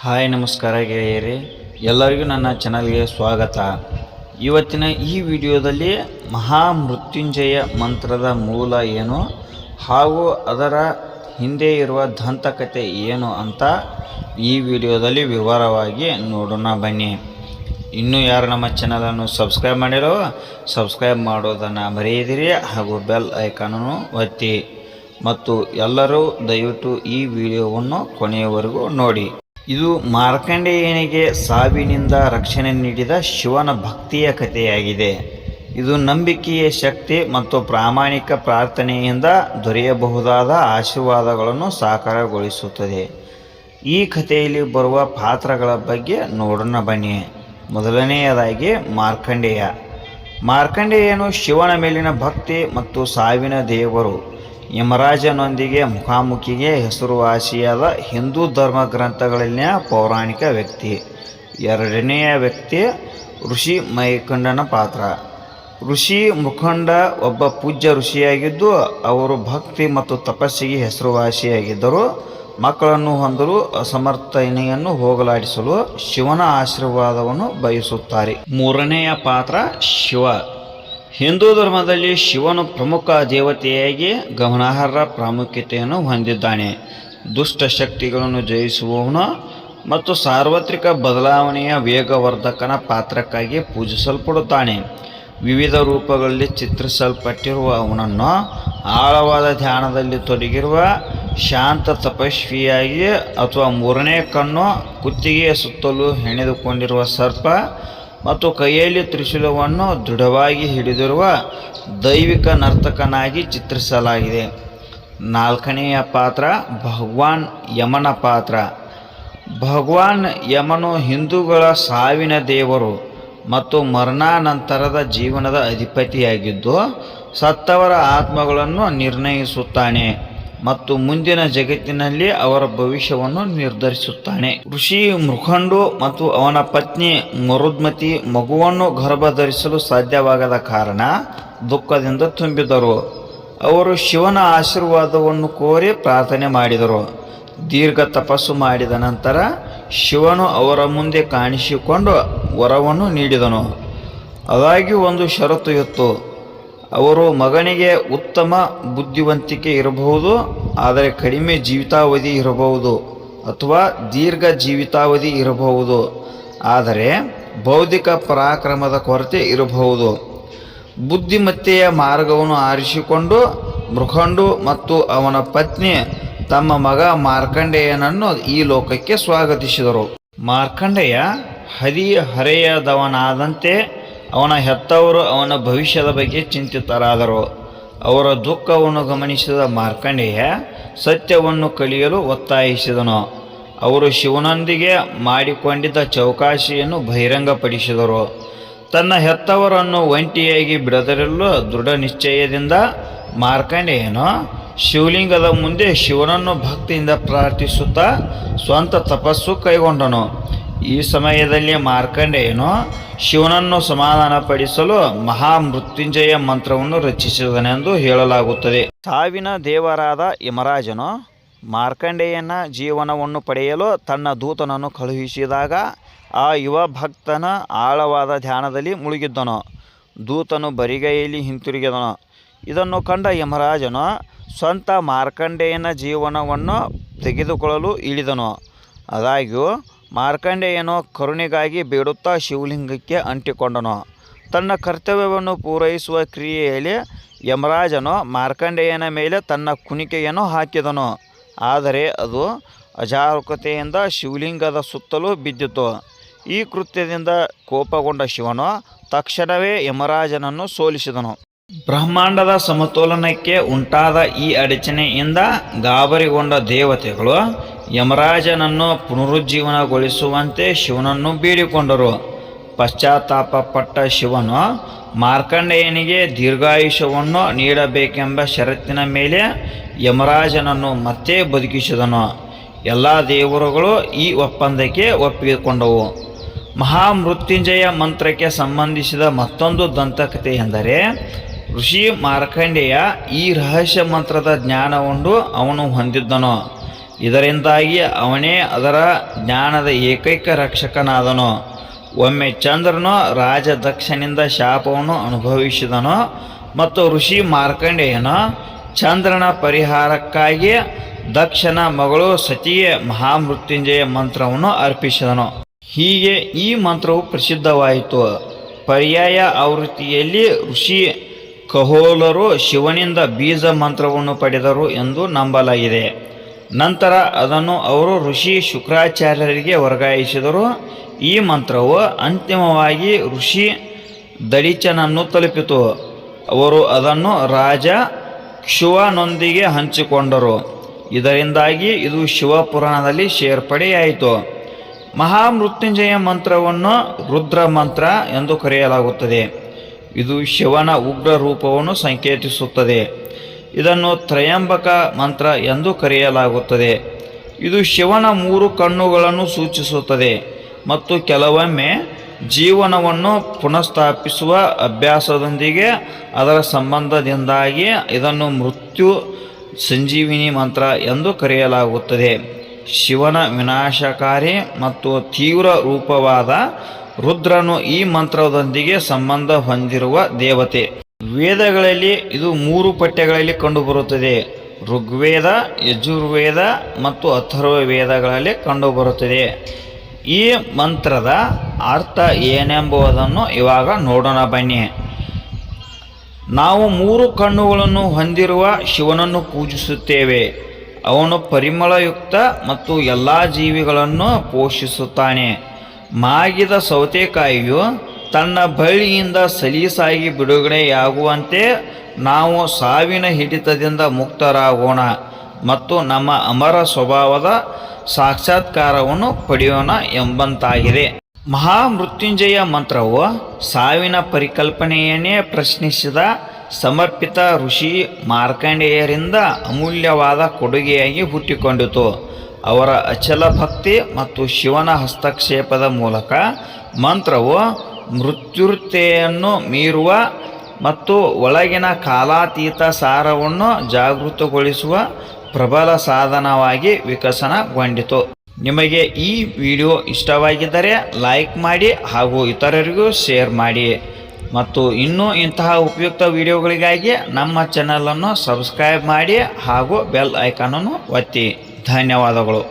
Hi, ನಮಸ್ಕಾರ ಗೆಳೆಯರಿ. ಎಲ್ಲರಿಗೂ ನನ್ನ ಚಾನಲ್ಗೆ ಸ್ವಾಗತ. ಇವತ್ತಿನ ಈ ವಿಡಿಯೋದಲ್ಲಿ ಮಹಾಮೃತ್ಯುಂಜಯ ಮಂತ್ರದ ಮೂಲ ಏನು ಹಾಗೂ ಅದರ ಹಿಂದೆ ಇರುವ ದಂತಕತೆ ಏನು ಅಂತ ಈ ವಿಡಿಯೋದಲ್ಲಿ ವಿವರವಾಗಿ ನೋಡೋಣ ಬನ್ನಿ. ಇನ್ನೂ ಯಾರು ನಮ್ಮ ಚಾನಲನ್ನು ಸಬ್ಸ್ಕ್ರೈಬ್ ಮಾಡಿರೋ, ಸಬ್ಸ್ಕ್ರೈಬ್ ಮಾಡೋದನ್ನು ಮರೆಯದಿರಿ ಹಾಗೂ ಬೆಲ್ ಐಕಾನನ್ನು ಒತ್ತಿ. ಮತ್ತು ಎಲ್ಲರೂ ದಯವಿಟ್ಟು ಈ ವಿಡಿಯೋವನ್ನು ಕೊನೆಯವರೆಗೂ ನೋಡಿ. ಇದು ಮಾರ್ಕಂಡೇಯನಿಗೆ ಸಾವಿನಿಂದ ರಕ್ಷಣೆ ನೀಡಿದ ಶಿವನ ಭಕ್ತಿಯ ಕಥೆಯಾಗಿದೆ. ಇದು ನಂಬಿಕೆಯ ಶಕ್ತಿ ಮತ್ತು ಪ್ರಾಮಾಣಿಕ ಪ್ರಾರ್ಥನೆಯಿಂದ ದೊರೆಯಬಹುದಾದ ಆಶೀರ್ವಾದಗಳನ್ನು ಸಾಕಾರಗೊಳಿಸುತ್ತದೆ. ಈ ಕಥೆಯಲ್ಲಿ ಬರುವ ಪಾತ್ರಗಳ ಬಗ್ಗೆ ನೋಡೋಣ ಬನ್ನಿ. ಮೊದಲನೆಯದಾಗಿ ಮಾರ್ಕಂಡೇಯ. ಮಾರ್ಕಂಡೇಯನು ಶಿವನ ಮೇಲಿನ ಭಕ್ತಿ ಮತ್ತು ಸಾವಿನ ದೇವರು. ಯಮರಾಜನೊಂದಿಗೆ ಮುಖಾಮುಖಿಗೆ ಹೆಸರುವಾಸಿಯಾದ ಹಿಂದೂ ಧರ್ಮ ಗ್ರಂಥಗಳಲ್ಲಿನ ಪೌರಾಣಿಕ ವ್ಯಕ್ತಿ. ಎರಡನೆಯ ವ್ಯಕ್ತಿ ಋಷಿ ಮೈಕಂಡನ ಪಾತ್ರ. ಋಷಿ ಮುಖಂಡ ಒಬ್ಬ ಪೂಜ್ಯ ಋಷಿಯಾಗಿದ್ದು, ಅವರು ಭಕ್ತಿ ಮತ್ತು ತಪಸ್ಸಿಗೆ ಹೆಸರುವಾಸಿಯಾಗಿದ್ದರು. ಮಕ್ಕಳನ್ನು ಹೊಂದಲು ಅಸಮರ್ಥನೆಯನ್ನು ಹೋಗಲಾಡಿಸಲು ಶಿವನ ಆಶೀರ್ವಾದವನ್ನು ಬಯಸುತ್ತಾರೆ. ಮೂರನೆಯ ಪಾತ್ರ ಶಿವ. ಹಿಂದೂ ಧರ್ಮದಲ್ಲಿ ಶಿವನು ಪ್ರಮುಖ ದೇವತೆಯಾಗಿ ಗಮನಾರ್ಹ ಪ್ರಾಮುಖ್ಯತೆಯನ್ನು ಹೊಂದಿದ್ದಾನೆ. ದುಷ್ಟ ಶಕ್ತಿಗಳನ್ನು ಜಯಿಸುವವನು ಮತ್ತು ಸಾರ್ವತ್ರಿಕ ಬದಲಾವಣೆಯ ವೇಗವರ್ಧಕನ ಪಾತ್ರಕ್ಕಾಗಿ ಪೂಜಿಸಲ್ಪಡುತ್ತಾನೆ. ವಿವಿಧ ರೂಪಗಳಲ್ಲಿ ಚಿತ್ರಿಸಲ್ಪಟ್ಟಿರುವ ಅವನನ್ನು ಆಳವಾದ ಧ್ಯಾನದಲ್ಲಿ ತೊಡಗಿರುವ ಶಾಂತ ತಪಸ್ವಿಯಾಗಿ ಅಥವಾ ಮೂರನೇ ಕಣ್ಣು ಕುತ್ತಿಗೆಯ ಸುತ್ತಲೂ ಹೆಣೆದುಕೊಂಡಿರುವ ಸರ್ಪ ಮತ್ತು ಕೈಯಲ್ಲಿ ತ್ರಿಶೂಲವನ್ನು ದೃಢವಾಗಿ ಹಿಡಿದಿರುವ ದೈವಿಕ ನರ್ತಕನಾಗಿ ಚಿತ್ರಿಸಲಾಗಿದೆ. ನಾಲ್ಕನೆಯ ಪಾತ್ರ ಭಗವಾನ್ ಯಮನ ಪಾತ್ರ. ಭಗವಾನ್ ಯಮನು ಹಿಂದೂಗಳ ಸಾವಿನ ದೇವರು ಮತ್ತು ಮರಣಾನಂತರದ ಜೀವನದ ಅಧಿಪತಿಯಾಗಿದ್ದು ಸತ್ತವರ ಆತ್ಮಗಳನ್ನು ನಿರ್ಣಯಿಸುತ್ತಾನೆ. ಮತ್ತು ಮುಂದಿನ ಜಗತ್ತಿನಲ್ಲಿ ಅವರ ಭವಿಷ್ಯವನ್ನು ನಿರ್ಧರಿಸುತ್ತಾನೆ. ಋಷಿ ಮೃಖಂಡು ಮತ್ತು ಅವನ ಪತ್ನಿ ಮರುದ್ಮತಿ ಮಗುವನ್ನು ಗರ್ಭಧರಿಸಲು ಸಾಧ್ಯವಾಗದ ಕಾರಣ ದುಃಖದಿಂದ ತುಂಬಿದರು. ಅವರು ಶಿವನ ಆಶೀರ್ವಾದವನ್ನು ಕೋರಿ ಪ್ರಾರ್ಥನೆ ಮಾಡಿದರು. ದೀರ್ಘ ತಪಸ್ಸು ಮಾಡಿದ ನಂತರ ಶಿವನು ಅವರ ಮುಂದೆ ಕಾಣಿಸಿಕೊಂಡು ವರವನ್ನು ನೀಡಿದನು. ಅದಾಗಿ ಒಂದು ಷರತ್ತು ಇತ್ತು. ಅವರು ಮಗನಿಗೆ ಉತ್ತಮ ಬುದ್ಧಿವಂತಿಕೆ ಇರಬಹುದು, ಆದರೆ ಕಡಿಮೆ ಜೀವಿತಾವಧಿ ಇರಬಹುದು ಅಥವಾ ದೀರ್ಘ ಜೀವಿತಾವಧಿ ಇರಬಹುದು, ಆದರೆ ಬೌದ್ಧಿಕ ಪರಾಕ್ರಮದ ಕೊರತೆ ಇರಬಹುದು. ಬುದ್ಧಿಮತ್ತೆಯ ಮಾರ್ಗವನ್ನು ಆರಿಸಿಕೊಂಡು ಮೃಖಂಡು ಮತ್ತು ಅವನ ಪತ್ನಿ ತಮ್ಮ ಮಗ ಮಾರ್ಕಂಡೇಯನನ್ನು ಈ ಲೋಕಕ್ಕೆ ಸ್ವಾಗತಿಸಿದರು. ಮಾರ್ಕಂಡೇಯ ಹದಿಹರೆಯದವನಾದಂತೆ ಅವನ ಹೆತ್ತವರು ಅವನ ಭವಿಷ್ಯದ ಬಗ್ಗೆ ಚಿಂತಿತರಾದರು. ಅವರ ದುಃಖವನ್ನು ಗಮನಿಸಿದ ಮಾರ್ಕಂಡೇಯ ಸತ್ಯವನ್ನು ಕಲಿಯಲು ಒತ್ತಾಯಿಸಿದನು. ಅವರು ಶಿವನೊಂದಿಗೆ ಮಾಡಿಕೊಂಡಿದ್ದ ಚೌಕಾಶಿಯನ್ನು ಬಹಿರಂಗಪಡಿಸಿದರು. ತನ್ನ ಹೆತ್ತವರನ್ನು ಒಂಟಿಯಾಗಿ ಬಿಡದಿರಲು ದೃಢ ನಿಶ್ಚಯದಿಂದ ಮಾರ್ಕಂಡೇಯನು ಶಿವಲಿಂಗದ ಮುಂದೆ ಶಿವನನ್ನು ಭಕ್ತಿಯಿಂದ ಪ್ರಾರ್ಥಿಸುತ್ತಾ ಸ್ವಂತ ತಪಸ್ಸು ಕೈಗೊಂಡನು. ಈ ಸಮಯದಲ್ಲಿ ಮಾರ್ಕಂಡೇಯನು ಶಿವನನ್ನು ಸಮಾಧಾನಪಡಿಸಲು ಮಹಾಮೃತ್ಯುಂಜಯ ಮಂತ್ರವನ್ನು ರಚಿಸಿದನೆಂದು ಹೇಳಲಾಗುತ್ತದೆ. ಸಾವಿನ ದೇವರಾದ ಯಮರಾಜನು ಮಾರ್ಕಂಡೇಯನ ಜೀವನವನ್ನು ಪಡೆಯಲು ತನ್ನ ದೂತನನ್ನು ಕಳುಹಿಸಿದಾಗ ಆ ಯುವ ಭಕ್ತನ ಆಳವಾದ ಧ್ಯಾನದಲ್ಲಿ ಮುಳುಗಿದ್ದನು. ದೂತನು ಬರಿಗೈಯಲ್ಲಿ ಹಿಂತಿರುಗಿದನು. ಇದನ್ನು ಕಂಡ ಯಮರಾಜನು ಸ್ವಂತ ಮಾರ್ಕಂಡೇಯನ ಜೀವನವನ್ನು ತೆಗೆದುಕೊಳ್ಳಲು ಇಳಿದನು. ಆದಾಗ್ಯೂ ಮಾರ್ಕಂಡೇಯನು ಕರುಣೆಗಾಗಿ ಬೇಡುತ್ತಾ ಶಿವಲಿಂಗಕ್ಕೆ ಅಂಟಿಕೊಂಡನು. ತನ್ನ ಕರ್ತವ್ಯವನ್ನು ಪೂರೈಸುವ ಕ್ರಿಯೆಯಲ್ಲಿ ಯಮರಾಜನು ಮಾರ್ಕಂಡೇಯನ ಮೇಲೆ ತನ್ನ ಕುಣಿಕೆಯನ್ನು ಹಾಕಿದನು. ಆದರೆ ಅದು ಅಜಾಗರೂಕತೆಯಿಂದ ಶಿವಲಿಂಗದ ಸುತ್ತಲೂ ಬಿದ್ದಿತು. ಈ ಕೃತ್ಯದಿಂದ ಕೋಪಗೊಂಡ ಶಿವನು ತಕ್ಷಣವೇ ಯಮರಾಜನನ್ನು ಸೋಲಿಸಿದನು. ಬ್ರಹ್ಮಾಂಡದ ಸಮತೋಲನಕ್ಕೆ ಉಂಟಾದ ಈ ಅಡಚಣೆಯಿಂದ ಗಾಬರಿಗೊಂಡ ದೇವತೆಗಳು ಯಮರಾಜನನ್ನು ಪುನರುಜ್ಜೀವನಗೊಳಿಸುವಂತೆ ಶಿವನನ್ನು ಬೇಡಿಕೊಂಡರು. ಪಶ್ಚಾತ್ತಾಪ ಪಟ್ಟ ಶಿವನು ಮಾರ್ಕಂಡೇಯನಿಗೆ ದೀರ್ಘಾಯುಷ್ಯವನ್ನು ನೀಡಬೇಕೆಂಬ ಷರತ್ತಿನ ಮೇಲೆ ಯಮರಾಜನನ್ನು ಮತ್ತೆ ಬದುಕಿಸಿದನು. ಎಲ್ಲ ದೇವರುಗಳು ಈ ಒಪ್ಪಂದಕ್ಕೆ ಒಪ್ಪಿಕೊಂಡವು. ಮಹಾಮೃತ್ಯುಂಜಯ ಮಂತ್ರಕ್ಕೆ ಸಂಬಂಧಿಸಿದ ಮತ್ತೊಂದು ದಂತಕತೆ ಎಂದರೆ, ಋಷಿ ಮಾರ್ಕಂಡೇಯ ಈ ರಹಸ್ಯ ಮಂತ್ರದ ಜ್ಞಾನವನ್ನು ಅವನು ಹೊಂದಿದ್ದನು. ಇದರಿಂದಾಗಿ ಅವನೇ ಅದರ ಜ್ಞಾನದ ಏಕೈಕ ರಕ್ಷಕನಾದನು. ಒಮ್ಮೆ ಚಂದ್ರನು ರಾಜದಕ್ಷನಿಂದ ಶಾಪವನ್ನು ಅನುಭವಿಸಿದನು ಮತ್ತು ಋಷಿ ಮಾರ್ಕಂಡೇಯನು ಚಂದ್ರನ ಪರಿಹಾರಕ್ಕಾಗಿ ದಕ್ಷನ ಮಗಳು ಸತಿಯೇ ಮಹಾಮೃತ್ಯುಂಜಯ ಮಂತ್ರವನ್ನು ಅರ್ಪಿಸಿದನು. ಹೀಗೆ ಈ ಮಂತ್ರವು ಪ್ರಸಿದ್ಧವಾಯಿತು. ಪರ್ಯಾಯ ಆವೃತ್ತಿಯಲ್ಲಿ ಋಷಿ ಕಹೋಲರು ಶಿವನಿಂದ ಬೀಜ ಮಂತ್ರವನ್ನು ಪಡೆದರು ಎಂದು ನಂಬಲಾಗಿದೆ. ನಂತರ ಅದನ್ನು ಅವರು ಋಷಿ ಶುಕ್ರಾಚಾರ್ಯರಿಗೆ ವರ್ಗಾಯಿಸಿದರು. ಈ ಮಂತ್ರವು ಅಂತಿಮವಾಗಿ ಋಷಿ ದಡಿಚನನ್ನು ತಲುಪಿತು. ಅವರು ಅದನ್ನು ರಾಜ ಶಿವನೊಂದಿಗೆ ಹಂಚಿಕೊಂಡರು. ಇದರಿಂದಾಗಿ ಇದು ಶಿವಪುರಾಣದಲ್ಲಿ ಸೇರ್ಪಡೆಯಾಯಿತು. ಮಹಾಮೃತ್ಯುಂಜಯ ಮಂತ್ರವನ್ನು ರುದ್ರ ಮಂತ್ರ ಎಂದು ಕರೆಯಲಾಗುತ್ತದೆ. ಇದು ಶಿವನ ಉಗ್ರ ರೂಪವನ್ನು ಸಂಕೇತಿಸುತ್ತದೆ. ಇದನ್ನು ತ್ರಯಂಬಕ ಮಂತ್ರ ಎಂದು ಕರೆಯಲಾಗುತ್ತದೆ. ಇದು ಶಿವನ ಮೂರು ಕಣ್ಣುಗಳನ್ನು ಸೂಚಿಸುತ್ತದೆ ಮತ್ತು ಕೆಲವೊಮ್ಮೆ ಜೀವನವನ್ನು ಪುನಃಸ್ಥಾಪಿಸುವ ಅಭ್ಯಾಸದೊಂದಿಗೆ ಅದರ ಸಂಬಂಧದಿಂದಾಗಿ ಇದನ್ನು ಮೃತ್ಯು ಸಂಜೀವಿನಿ ಮಂತ್ರ ಎಂದು ಕರೆಯಲಾಗುತ್ತದೆ. ಶಿವನ ವಿನಾಶಕಾರಿ ಮತ್ತು ತೀವ್ರ ರೂಪವಾದ ರುದ್ರನು ಈ ಮಂತ್ರದೊಂದಿಗೆ ಸಂಬಂಧ ಹೊಂದಿರುವ ದೇವತೆ. ವೇದಗಳಲ್ಲಿ ಇದು ಮೂರು ಪಠ್ಯಗಳಲ್ಲಿ ಕಂಡುಬರುತ್ತದೆ. ಋಗ್ವೇದ, ಯಜುರ್ವೇದ ಮತ್ತು ಅಥರ್ವ ವೇದಗಳಲ್ಲಿ ಕಂಡುಬರುತ್ತದೆ. ಈ ಮಂತ್ರದ ಅರ್ಥ ಏನೆಂಬುದನ್ನು ಇವಾಗ ನೋಡೋಣ ಬನ್ನಿ. ನಾವು ಮೂರು ಕಣ್ಣುಗಳನ್ನು ಹೊಂದಿರುವ ಶಿವನನ್ನು ಪೂಜಿಸುತ್ತೇವೆ. ಅವನು ಪರಿಮಳಯುಕ್ತ ಮತ್ತು ಎಲ್ಲ ಜೀವಿಗಳನ್ನು ಪೋಷಿಸುತ್ತಾನೆ. ಮಾಗಿದ ಸೌತೆಕಾಯಿಯು ತನ್ನ ಬಳ್ಳಿಯಿಂದ ಸಲೀಸಾಗಿ ಬಿಡುಗಡೆಯಾಗುವಂತೆ ನಾವು ಸಾವಿನ ಹಿಡಿತದಿಂದ ಮುಕ್ತರಾಗೋಣ ಮತ್ತು ನಮ್ಮ ಅಮರ ಸ್ವಭಾವದ ಸಾಕ್ಷಾತ್ಕಾರವನ್ನು ಪಡೆಯೋಣ ಎಂಬಂತಾಗಿದೆ. ಮಹಾಮೃತ್ಯುಂಜಯ ಮಂತ್ರವು ಸಾವಿನ ಪರಿಕಲ್ಪನೆಯನ್ನೇ ಪ್ರಶ್ನಿಸಿದ ಸಮರ್ಪಿತ ಋಷಿ ಮಾರ್ಕಂಡೇಯರಿಂದ ಅಮೂಲ್ಯವಾದ ಕೊಡುಗೆಯಾಗಿ ಹುಟ್ಟಿಕೊಂಡಿತು. ಅವರ ಅಚಲ ಭಕ್ತಿ ಮತ್ತು ಶಿವನ ಹಸ್ತಕ್ಷೇಪದ ಮೂಲಕ ಮಂತ್ರವು ಮೃತ್ಯುರ್ತೆಯನ್ನು ಮೀರುವ ಮತ್ತು ಒಳಗಿನ ಕಾಲಾತೀತ ಸಾರವನ್ನು ಜಾಗೃತಗೊಳಿಸುವ ಪ್ರಬಲ ಸಾಧನವಾಗಿ ವಿಕಸನಗೊಂಡಿತು. ನಿಮಗೆ ಈ ವಿಡಿಯೋ ಇಷ್ಟವಾಗಿದ್ದರೆ ಲೈಕ್ ಮಾಡಿ ಹಾಗೂ ಇತರರಿಗೂ ಶೇರ್ ಮಾಡಿ. ಮತ್ತು ಇನ್ನೂ ಇಂತಹ ಉಪಯುಕ್ತ ವಿಡಿಯೋಗಳಿಗಾಗಿ ನಮ್ಮ ಚಾನಲನ್ನು ಸಬ್ಸ್ಕ್ರೈಬ್ ಮಾಡಿ ಹಾಗೂ ಬೆಲ್ ಐಕಾನನ್ನು ಒತ್ತಿ. ಧನ್ಯವಾದಗಳು.